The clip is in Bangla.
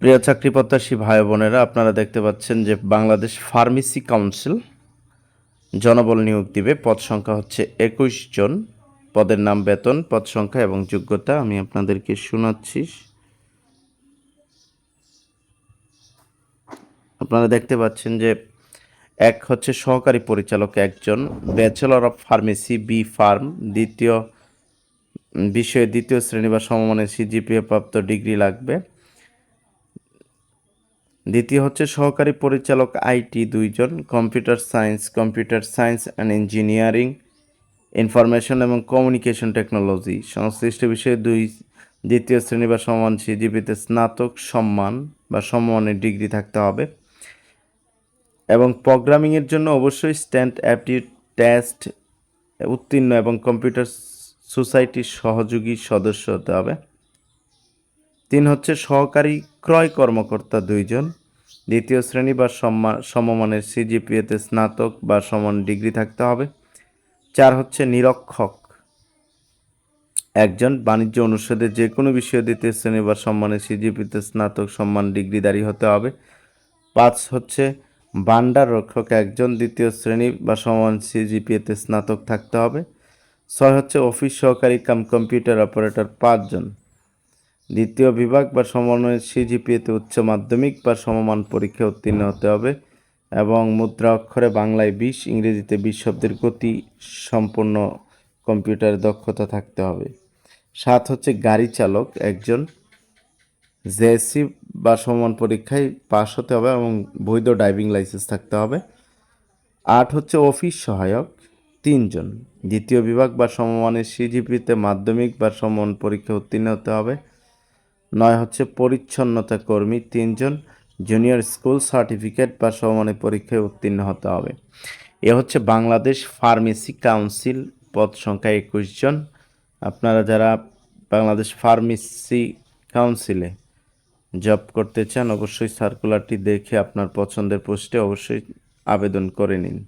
প্রিয় চাকরি প্রত্যাশী ভাই বোনেরা, আপনারা দেখতে পাচ্ছেন যে বাংলাদেশ ফার্মেসি কাউন্সিল জনবল নিয়োগ দিবে। পদ সংখ্যা হচ্ছে একুশ জন। পদের নাম বেতন, পদ সংখ্যা এবং যোগ্যতা আমি আপনাদেরকে শোনাচ্ছি। আপনারা দেখতে পাচ্ছেন যে এক হচ্ছে সহকারী পরিচালক একজন, bachelor of pharmacy, B pharm, দ্বিতীয়, বিষয়ে দ্বিতীয় শ্রেণি বা সমমানের সিজিপিএ প্রাপ্ত ডিগ্রি লাগবে। দ্বিতীয় হচ্ছে সহকারী পরিচালক আইটি দুইজন, computer science computer science and engineering, information এবং কমিউনিকেশন টেকনোলজি। সংশ্লিষ্ট বিষয়ে দুই দ্বিতীয় শ্রেণি বা সমান সিজিপিতে স্নাতক, সম্মান বা সম্মানের ডিগ্রি থাকতে হবে। এবং প্রোগ্রামিংয়ের জন্য অবশ্যই স্ট্যান্ড অ্যাপটিউড টেস্ট উত্তীর্ণ এবং কম্পিউটার সোসাইটির সহযোগী সদস্য হতে হবে। তিন হচ্ছে সহকারী ক্রয় কর্মকর্তা দুইজন দ্বিতীয় শ্রেণি বা সম্মা- সমমানের সিজিপিএতে স্নাতক বা সমান ডিগ্রি থাকতে হবে। চার হচ্ছে নিরক্ষক। একজন বাণিজ্য অনুষদে যে কোনো বিষয়ে দ্বিতীয় শ্রেণি বা সম্মানের সিজিপিতে স্নাতক সম্মান ডিগ্রিধারী হতে হবে। পাঁচ হচ্ছে ভান্ডার রক্ষক, একজন দ্বিতীয় শ্রেণি বা সমান সিজিপিএতে স্নাতক থাকতে হবে। ছয় হচ্ছে অফিস সহকারী কাম কম্পিউটার অপারেটর, পাঁচজন। দ্বিতীয় বিভাগ বা সমন্বয়ের সিজিপিএতে উচ্চ মাধ্যমিক বা সমমান পরীক্ষা উত্তীর্ণ হতে হবে এবং মুদ্রা অক্ষরে বাংলায় বিশ, ইংরেজিতে বিশ শব্দের গতি সম্পূর্ণ কম্পিউটারে দক্ষতা থাকতে হবে। সাত হচ্ছে গাড়ি চালক, একজন। জেএসসি বা সমান পরীক্ষায় পাশ হতে হবে এবং বৈধ ড্রাইভিং লাইসেন্স থাকতে হবে। আট হচ্ছে অফিস সহায়ক, তিনজন। দ্বিতীয় বিভাগ বা সমমানের সিজিপিতে মাধ্যমিক বা সমান পরীক্ষা উত্তীর্ণ হতে হবে। নয় হচ্ছে পরিচ্ছন্নতা কর্মী, তিনজন জুনিয়র স্কুল সার্টিফিকেট বা সমমানের পরীক্ষায় উত্তীর্ণ হতে হবে। এ হচ্ছে বাংলাদেশ ফার্মেসি কাউন্সিল পদ সংখ্যা একুশ জন। আপনারা যারা বাংলাদেশ ফার্মেসি কাউন্সিলে জব করতে চান, অবশ্যই সার্কুলারটি দেখে আপনার পছন্দের পোস্টে অবশ্যই আবেদন করে নিন।